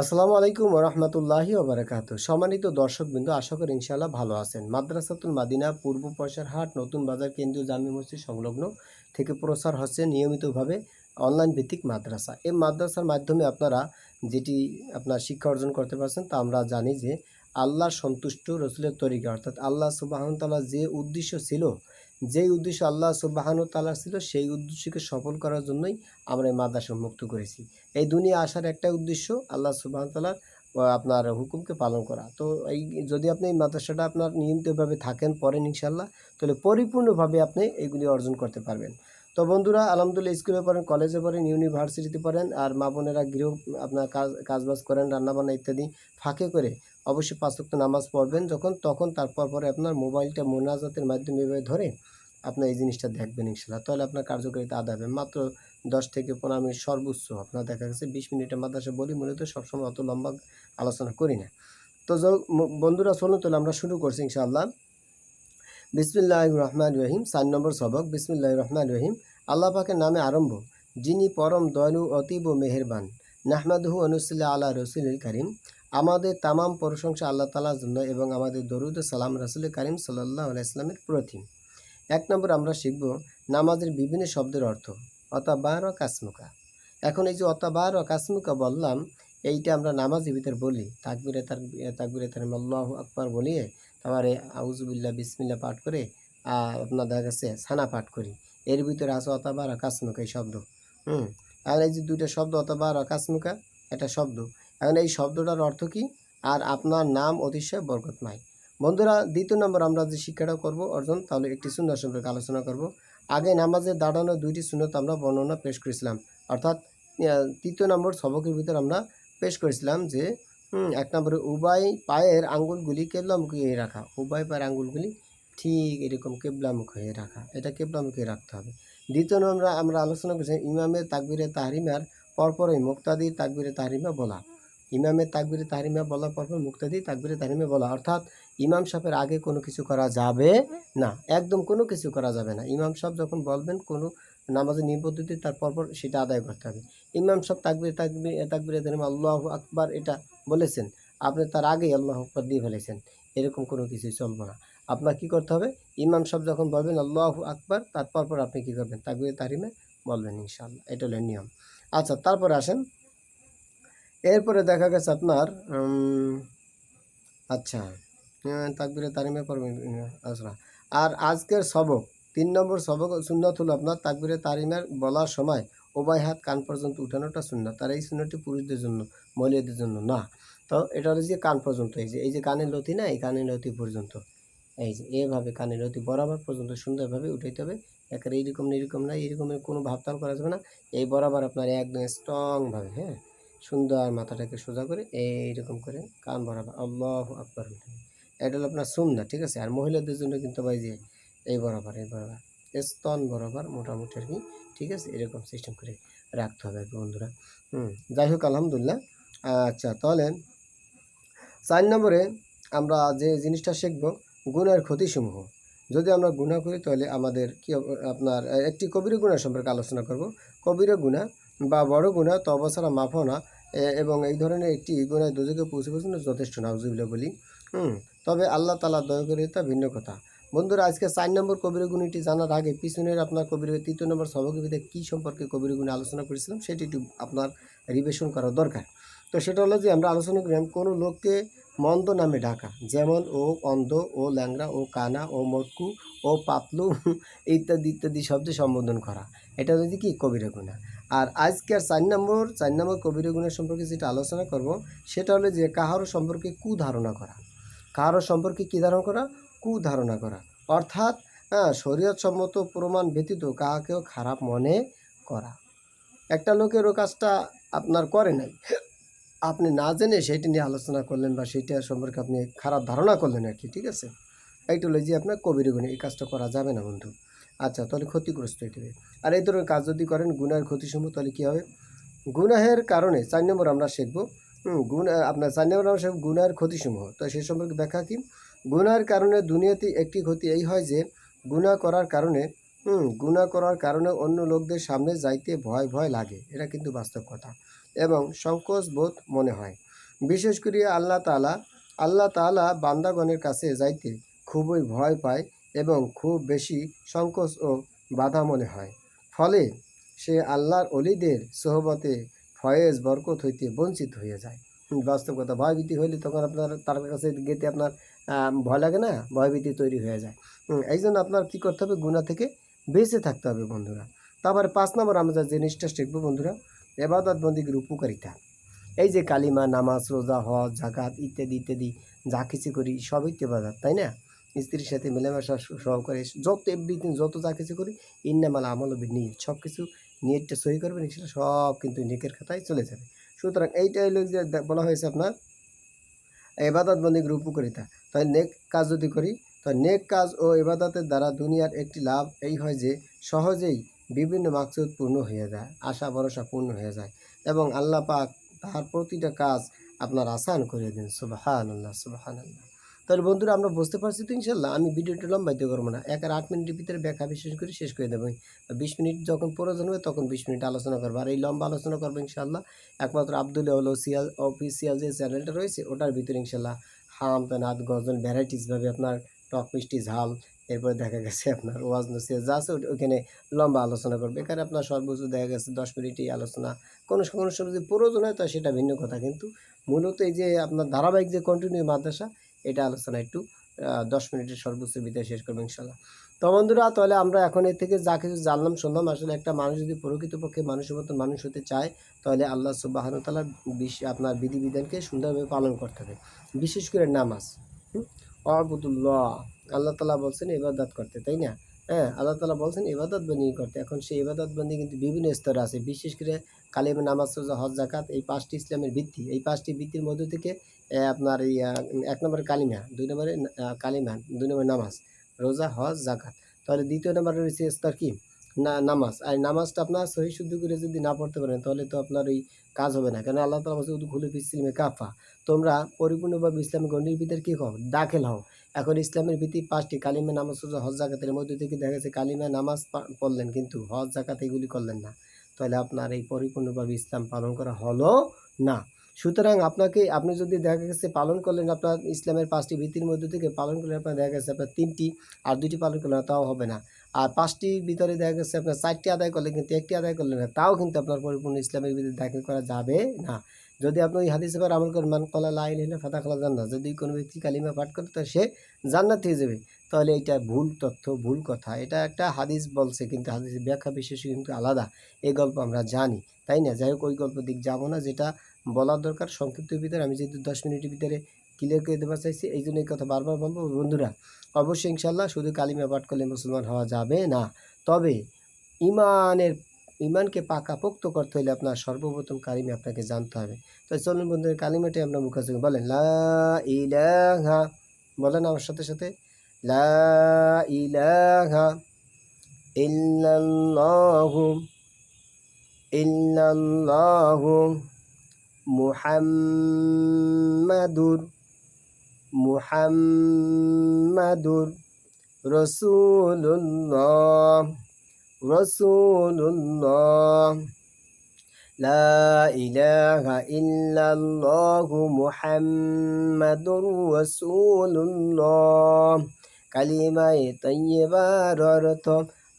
আসসালামু আলাইকুম রহমতুল্লাহি ওবরাকাত সম্মানিত দর্শকবৃন্দ, আশা করি ইনশাআল্লাহ ভালো আছেন। মাদ্রাসাতুল মাদিনা পূর্ব পয়সার হাট নতুন বাজার কেন্দ্রীয় জামি মসজিদ সংলগ্ন থেকে প্রচার হচ্ছে নিয়মিতভাবে অনলাইন ভিত্তিক মাদ্রাসা। এই মাদ্রাসার মাধ্যমে আপনারা যেটি আপনার শিক্ষা অর্জন করতে পারছেন তা আমরা জানি যে আল্লাহ সন্তুষ্ট রসুলের তরিকা, অর্থাৎ আল্লাহ সুবাহতাল্লাহ যে উদ্দেশ্য ছিল যেই উদ্দেশ্য আল্লাহ সুবাহানু তাল্লাহ ছিল, সেই উদ্দেশ্যকে সফল করার জন্যই আমরা এই মাদ্রাসা মুক্ত করেছি। এই দুনিয়া আসার একটাই উদ্দেশ্য আল্লাহ সুবাহতাল্লাহ আপনার হুকুমকে পালন করা। তো এই যদি আপনি এই মাদ্রাসাটা আপনার নিয়মিতভাবে থাকেন, পড়েন ইনশাল্লাহ তাহলে পরিপূর্ণভাবে আপনি এইগুলি অর্জন করতে পারবেন। তো বন্ধুরা, আলহামদুলিল্লাহ, স্কুলে পড়েন, কলেজে পড়েন, ইউনিভার্সিটিতে পড়েন, আর মা বোনেরা গৃহ আপনার কাজ, কাজবাজ করেন, রান্নাবান্না ইত্যাদি ফাঁকে করে। অবশ্যই পাঁচক্ত নামাজ পড়বেন যখন, তখন তারপর পরে আপনার মোবাইলটা মোনাজাতের মাধ্যমে এভাবে ধরে আপনার এই জিনিসটা দেখবেন ইনশাল্লাহ তাহলে আপনার কার্যকারিতা আদা হবে। মাত্র দশ থেকে পনেরো মিনিট সর্বোচ্চ আপনার দেখা গেছে বিশ মিনিটের মাদ্রাসা বলি মূলত সবসময় অত লম্বা আলোচনা করি না। তো বন্ধুরা চলুন তাহলে আমরা শুরু করছি ইনশাআল্লাহ। বিসমিল্লাহ রহমান রহিম, চার নম্বর সবক। বিসমিল্লাহ রহমান রহিম। আল্লাহ পাকের নামে আরম্ভ। যিনি পরম দয়ালু, অতীব মেহেরবান। নাহমাদহু অনুসুল্লাহ আল্লাহ রসুল করিম। আমাদের তামাম প্রশংসা আল্লাহ তালার জন্য এবং আমাদের দরুদ সালাম রসুল করিম সাল্লাহ আলাইসলামের প্রতি এক নম্বর আমরা শিখব নামাজের বিভিন্ন শব্দের অর্থ অতাবার ও কাসমুকা এখন এই যে অতাবার ও কাসমুকা বললাম, এইটা আমরা নামাজের ভিতর বলি। তাকবিরে তার তাকবিরে তার আল্লাহ আকবর বলিয়ে তারপরে আউজুবিল্লাহ বিসমিল্লা পাঠ করে আপনার দেখা গেছে ছানা পাঠ করি। এর ভিতরে আছে অতাবার কাসমুকা এই শব্দ। হুম, আর এই যে দুইটা শব্দ অতাবার কাসমুকা একটা শব্দ। এখন এই শব্দটার অর্থ কি? আর আপনার নাম অতিশয় বরকতময়। বন্ধুরা, দ্বিতীয় নম্বর আমরা যে শিক্ষাটা করব, অর্জন, তাহলে একটি সুন্দর সম্পর্কে আলোচনা করব। আগে নামাজে দাঁড়ানো দুইটি সুন্নত আমরা বর্ণনা পেশ করেছিলাম। অর্থাৎ তৃতীয় নম্বর সবকের ভিতর আমরা পেশ করেছিলাম যে এক নম্বরে উভয় পায়ের আঙ্গুলগুলি কেবলামুখ হয়ে রাখা। উভয় পায়ের আঙ্গুলগুলি ঠিক এরকম কেবলামুখ হয়ে রাখা। এটা কেবলামুখে রাখতে হবে। দ্বিতীয় নম্বর আমরা আলোচনা করেছি ইমামের তাকবিরে তাহরিমার পরপরই মুক্তাদি তাকবিরে তাহরিমা বলা। ইমামের তাকবিরে তাহরিমা বলার পরপর মুক্তাদি তাকবিরে তাহরিমা বলা। অর্থাৎ ইমাম সাহেবের আগে কোনো কিছু করা যাবে না। একদম কোনো কিছু করা যাবে না। ইমাম সাহেব যখন বলবেন কোনো নামাজের নিবদ্ধতি তার সেটা আদায় করতে হবে। ইমাম সাহেব তাকবির তাকবির, তাকবিরে আল্লাহ আকবার এটা বলেছেন। আপনি তার আগেই আল্লাহ আকবার দিয়ে ফেলেছেন। এরকম কোনো কিছুই চলবে না। আপনার কি করতে হবে? ইমাম সাহেব যখন বলবেন আল্লাহ আকবার, তার পরপর আপনি কি করবেন? তাকবির তাহরিমে বলবেন ইনশাআল্লাহ। এটা হলো নিয়ম। আচ্ছা তারপরে আসেন এরপরে দেখা গেছে আপনার আচ্ছা তাকবিরে তারিমে পড়বেন আচ্ছা আর আজকের সবক, তিন নম্বর সবক সুন্নত হলো আপনার, তাকবিরে তারিমের বলার সময় উভয় হাত কান পর্যন্ত উঠানোটা সুন্নত। আর এই সুন্নতটি পুরুষদের জন্য, মহিলাদের জন্য না। তো এটা হলো যে কান পর্যন্ত, এই যে এই যে কানের লতি না, এই কানের লতি পর্যন্ত, এই যে, এভাবে কানের লতি বরাবর পর্যন্ত সুন্দরভাবে উঠাইতে হবে। একেবারে এইরকম এরকম না, এরকমের কোনো ভাবতাল করা যাবে না। এই বরাবর আপনার একদম স্ট্রংভাবে হ্যাঁ? সুন্দর মাথাটাকে সোজা করে এইরকম করে কান বরাবর আল্লাহ আকবর এটা হলো আপনার সুন্না, ঠিক আছে? আর মহিলাদের জন্য কিন্তু ভাই যে এই বরাবর এই বরাবর। স্তন বরাবর মোটামুটি আর কি, ঠিক আছে? এরকম সিস্টেম করে রাখতে হবে বন্ধুরা। হুম, যাই হোক, আলহামদুলিল্লাহ। আচ্ছা তাহলে চার নম্বরে আমরা যে জিনিসটা শিখব, গুণের ক্ষতিসমূহ। যদি আমরা গুণা করি, তাহলে আমাদের কি আপনার একটি কবির গুণা সম্পর্কে আলোচনা করব। কবির গুণা বা বড় গুণা তবসারা মাফনা, এ- এবং এই ধরনের একটি গুণায় দুজকে পৌঁছে পৌঁছানো যথেষ্ট নাউজুবিল্লা বলি। হুম, তবে আল্লাহ তালা দয়া করে তা ভিন্ন কথা। বন্ধুরা, আজকে চার নম্বর কবির গুণীটি জানার আগে পিছনের আপনার কবির তৃতীয় নম্বর সবকবিতে কী সম্পর্কে কবির গুণে আলোচনা করেছিলাম, সেটি একটু আপনার রিভিশন করা দরকার। তো সেটা হলো যে, আমরা আলোচনা করলাম, কোনো লোককে মন্দ নামে ডাকা, যেমন ও অন্ধ, ও ল্যাংড়া, ও কানা, ও মটকু, ও পাতলু, ইত্যাদি ইত্যাদি শব্দে সম্বোধন করা। এটা হচ্ছে কি? কবিরা গুণা। আর আজকের চার নম্বর চার নম্বর কবিরা গুণের সম্পর্কে যেটা আলোচনা করব, সেটা হলো যে কাহারও সম্পর্কে কুধারণা করা। কাহারও সম্পর্কে কী ধারণা করা? কুধারণা করা। অর্থাৎ হ্যাঁ শরীয়ত সম্মত প্রমাণ ব্যতীত কাহাকেও খারাপ মনে করা। একটা লোকের ও কাজটা আপনার করে নাই। আপনি না জেনে সেইটা নিয়ে আলোচনা করলেন বা সেইটা সম্পর্কে আপনি খারাপ ধারণা করলেন আর কি, ঠিক আছে? এইটা হলো যে আপনার কবির গুণে এই কাজটা করা যাবে না বন্ধু। আচ্ছা তাহলে ক্ষতিগ্রস্ত হইতে হবে আর এই ধরনের কাজ যদি করেন গুনার ক্ষতিসমূহ, তাহলে কী হবে? গুনাহের কারণে চার নম্বর আমরা শিখব গুণ আপনার চার নম্বর আমরা শিখব গুনার ক্ষতিসমূহ। তো সেই সম্পর্কে ব্যাখ্যা কি? গুনার কারণে দুনিয়াতে একটি ক্ষতি এই হয় যে, গুনাহ করার কারণে গুনাহ করার কারণে অন্য লোকদের সামনে যাইতে ভয় ভয় লাগে। এটা কিন্তু বাস্তব কথা। এবং সংকোচ বোধ মনে হয়। বিশেষ করে আল্লাহ তাআলা আল্লাহ তাআলা বান্দাগণের কাছে যাইতে খুবই ভয় পায় এবং খুব বেশি সংকোচ ও বাধা মনে হয়। ফলে সে আল্লাহর অলিদের সোহবতে ফয়েজ বরকত হইতে বঞ্চিত হয়ে যায়। হুম, বাস্তব কথা ভয়ভীতি হইলে তখন আপনার তার কাছে গেতে আপনার ভয় লাগে না? ভয়ভীতি তৈরি হয়ে যায়। এই জন্য আপনার কী করতে হবে? গুণা থেকে বেঁচে থাকতে হবে বন্ধুরা। তারপরে পাঁচ নম্বর আমরা যে জিনিসটা শিখব বন্ধুরা এবাদত বন্দিগির উপকারিতা। এই যে কালিমা নামাজ রোজা হজ জাকাত ইত্যাদি ইত্যাদি যা কিছু করি সবই তো এবাদত তাই না? স্ত্রীর সাথে মেলামেশা সহকারে যত এভরিথিং যত যা কিছু করি, ইন্নামাল আমল নিয়ত সব কিছু নিয়তটা সই করবেন সেটা সব কিন্তু নেকের খাতায় চলে যাবে। সুতরাং এইটাই হলো যে বলা হয়েছে আপনার এবাদত বন্দিগির উপকারিতা। তাই নেক কাজ যদি করি, তো নেক কাজ ও এবাদতের দ্বারা দুনিয়ার একটি লাভ এই হয় যে, সহজেই বিভিন্ন মাকসুদ পূর্ণ হয়ে যায়, আশা ভরসা পূর্ণ হয়ে যায় এবং আল্লাহ পাক তার প্রতিটা কাজ আপনার আসান করে দেন। সুবাহান আল্লাহ সুবাহান আল্লাহ তাহলে বন্ধুরা আমরা বুঝতে পারছি তো ইনশাল্লাহ, আমি ভিডিওটা লম্বাইতে করব না। এক আর আট মিনিটের ভিতরে ব্যাখ্যা বিশেষ করে শেষ করে দেবো। বিশ মিনিট যখন প্রয়োজন হবে তখন বিশ মিনিট আলোচনা করব। আর এই লম্বা আলোচনা করব ইনশাল্লাহ, একমাত্র আব্দুল সিয়াল অফিসিয়াল যে চ্যানেলটা রয়েছে ওটার ভিতরে ইনশাল্লাহ হাম তানাদ গজল ভ্যারাইটিসভাবে আপনার টক মিষ্টি, ঝাল, এরপরে দেখা গেছে আপনার ওয়াজ নসিয়া যা আছে ওখানে লম্বা আলোচনা করবে। এখানে আপনার সর্বোচ্চ দেখা গেছে দশ মিনিটই আলোচনা। কোনো কোনো সময় যদি প্রয়োজন হয় তা সেটা ভিন্ন কথা। কিন্তু মূলত এই যে আপনার ধারাবাহিক যে কন্টিনিউ মাদ্রাসা এটা আলোচনা একটু দশ মিনিটের সর্বোচ্চ বিদায় শেষ করব ইনশাল্লাহ। তো বন্ধুরা, তাহলে আমরা এখন এর থেকে যা কিছু জানলাম, শুনলাম, আসলে একটা মানুষ যদি প্রকৃতপক্ষে মানুষের মতন মানুষ হতে চায়, তাহলে আল্লাহ সুবাহন তালা বিশ, আপনার বিধিবিধানকে সুন্দরভাবে পালন করতে হবে। বিশেষ করে নামাজ? অবুদুল্লাহ, আল্লাহ তালা বলছেন এবার দাঁত করতে, তাই না? হ্যাঁ আল্লাহ তালা বলছেন ইবাদত বন্দি করতে। এখন সেই ইবাদত বন্দি কিন্তু বিভিন্ন স্তরে আছে। বিশেষ করে কালিমা, নামাজ, রোজা, হজ জাকাত এই পাঁচটি ইসলামের ভিত্তি। এই পাঁচটি ভিত্তির মধ্য থেকে আপনার এই এক নম্বরে কালিমা, দুই নম্বরে কালিমা, দুই নম্বরে নামাজ, রোজা, হজ জাকাত তাহলে দ্বিতীয় নম্বরে রয়েছে স্তর কি? না, নামাজ। আর নামাজটা আপনার সহি শুদ্ধ করে যদি না পড়তে পারেন, তাহলে তো আপনার ওই কাজ হবে না। কেন আল্লাহ তালা খুলে ইসলামে কাফা। তোমরা পরিপূর্ণভাবে ইসলামিক গণ্ডির ভিতরে কী হও দাখিল হও। এখন ইসলামের ভিত্তি পাঁচটি কালিমা নামাজ রোজা হজ জাকাতের মধ্যে থেকে দেখা গেছে, কালিমা নামাজ পড়লেন কিন্তু হজ জাকাত এগুলি করলেন না। তাহলে আপনার এই পরিপূর্ণভাবে ইসলাম পালন করা হলো না। সুতরাং আপনাকে, আপনি যদি দেখা গেছে পালন করলেন আপনার ইসলামের পাঁচটি ভিত্তির মধ্যে থেকে পালন করলে আপনার দেখা গেছে আপনার তিনটি আর দুটি পালন করলেন তাও হবে না। আর পাঁচটির ভিতরে দেখা গেছে আপনার চারটি আদায় করলেন কিন্তু একটি আদায় করলেন না, তাও কিন্তু আপনার পরিপূর্ণ ইসলামের ভিতরে দাখিল করা যাবে না। যদি আপনি ওই হাদিসে পর আমল করেন, মান কলা লাইল হলে ফাতা খোলা জান্নাত যদি কোনো ব্যক্তি কালিমা পাঠ করে তো সে জান্নাত হয়ে যাবে। তাহলে এটা ভুল তথ্য, ভুল কথা। এটা একটা হাদিস বলছে, কিন্তু হাদিসের ব্যাখ্যা বিশেষ কিন্তু আলাদা। এই গল্প আমরা জানি, তাই না? যাই হোক, ওই গল্প দিক যাব না, যেটা বলার দরকার। সংক্ষিপ্ত ভিতরে আমি যেহেতু দশ মিনিটের ভিতরে ক্লিয়ার করে দেওয়া চাইছি, এই জন্য এই কথা বারবার বলব। বন্ধুরা, অবশ্যই ইনশাল্লাহ শুধু কালিমা পাঠ করলে মুসলমান হওয়া যাবে না। তবে ইমানের ইমানকে পাকাপোক্ত করতে হলে আপনার সর্বপ্রথম কালিমা আপনাকে জানতে হবে। তো চলুন বন্ধুদের কালিমাটি আমরা করি। বলেন, লা বলেন আমার সাথে সাথে। লা মুহাম্মাদুর। মুহাম্মাদুর রসুল্লাহ রসুল্লাহ লা الله محمد رسول الله কালিমায়ে তাইয়্যিবার অর্থ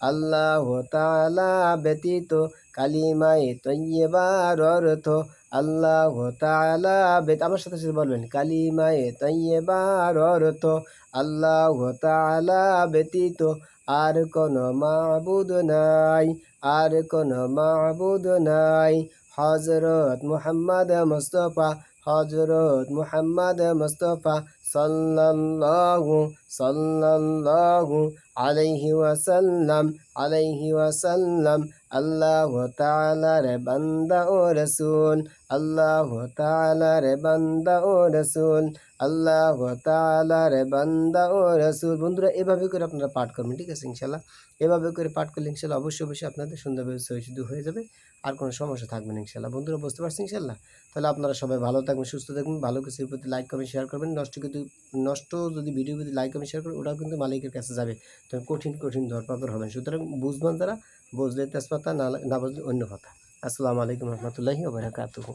আল্লাহ তাআলা ব্যতীত। কালিমায়ে তাইয়্যিবার অর্থ আল্লাহ তাআলা ব্যতীত আমার সাথে সাথে বলবেন, কালিমায়ে তাইয়্যিবার অর্থ, আল্লাহ তাআলা ব্যতীত আর কোন মাবুদ নাই, আর কোন মাবুদ নাই। হজরত মুহাম্মদ মুস্তফা হজরত মুহাম্মদ মুস্তফা সাল্লাল্লাহু সাল্লাল্লাহু আলাইহি ওয়াসাল্লাম আলাইহি ওয়াসাল্লাম, আল্লাহ তাআলার বান্দা ও রাসূল, আল্লাহ তাআলার বান্দা ও রাসূল, আল্লাহ তাআলার বান্দা ও রাসূল। বন্ধুরা, এভাবে করে আপনারা পাঠ করবেন, ঠিক আছে ইনশাল্লাহ এভাবে করে পাঠ করলে ইনশাল্লাহ অবশ্যই অবশ্যই আপনাদের সুন্দরভাবে সহিষ্ণু হয়ে যাবে, আর কোনো সমস্যা থাকবে না ইনশাল্লাহ বন্ধুরা, বুঝতে পারছেন ইনশাল্লাহ তাহলে আপনারা সবাই ভালো থাকবেন, সুস্থ থাকবেন, ভালো কিছুর প্রতি লাইক, কমেন্ট, শেয়ার করবেন। নষ্ট কিন্তু, নষ্ট যদি ভিডিও প্রতি লাইক, কমেন্ট, শেয়ার করেন, ওটাও কিন্তু মালিকের কাছে যাবে। তো কঠিন কঠিন ধরপাকড় হবেন সুতরাং বুঝবেন তারা বুঝলে তেজপাতা, না না বুঝলে অন্য কথা। আসসালামু আলাইকুম রহমতুল্লাহি ওবরাকাতুহু